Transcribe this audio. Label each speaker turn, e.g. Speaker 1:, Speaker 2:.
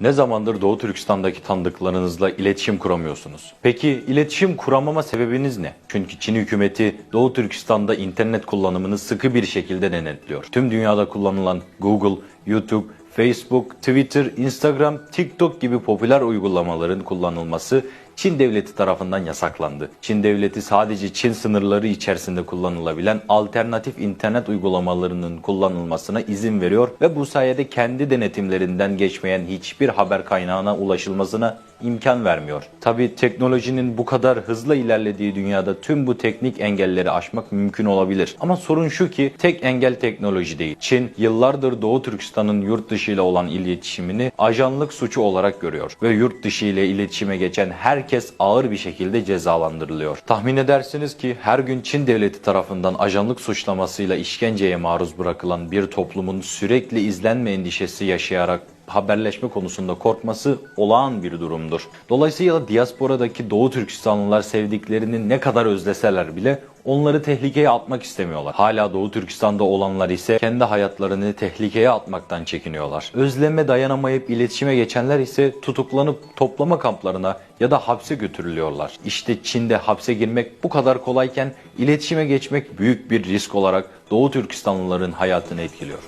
Speaker 1: Ne zamandır Doğu Türkistan'daki tanıdıklarınızla iletişim kuramıyorsunuz? Peki iletişim kuramama sebebiniz ne? Çünkü Çin hükümeti Doğu Türkistan'da internet kullanımını sıkı bir şekilde denetliyor. Tüm dünyada kullanılan Google, YouTube, Facebook, Twitter, Instagram, TikTok gibi popüler uygulamaların kullanılması Çin devleti tarafından yasaklandı. Çin devleti sadece Çin sınırları içerisinde kullanılabilen alternatif internet uygulamalarının kullanılmasına izin veriyor ve bu sayede kendi denetimlerinden geçmeyen hiçbir haber kaynağına ulaşılmasına imkan vermiyor. Tabi teknolojinin bu kadar hızla ilerlediği dünyada tüm bu teknik engelleri aşmak mümkün olabilir. Ama sorun şu ki tek engel teknoloji değil. Çin yıllardır Doğu Türkistan'ın yurt dışı ile olan iletişimini ajanlık suçu olarak görüyor ve yurt dışı ile iletişime geçen herkes ağır bir şekilde cezalandırılıyor. Tahmin edersiniz ki her gün Çin devleti tarafından ajanlık suçlamasıyla işkenceye maruz bırakılan bir toplumun sürekli izlenme endişesi yaşayarak haberleşme konusunda korkması olağan bir durumdur. Dolayısıyla diasporadaki Doğu Türkistanlılar sevdiklerini ne kadar özleseler bile onları tehlikeye atmak istemiyorlar. Hala Doğu Türkistan'da olanlar ise kendi hayatlarını tehlikeye atmaktan çekiniyorlar. Özleme dayanamayıp iletişime geçenler ise tutuklanıp toplama kamplarına ya da hapse götürülüyorlar. İşte Çin'de hapse girmek bu kadar kolayken iletişime geçmek büyük bir risk olarak Doğu Türkistanlıların hayatını etkiliyor.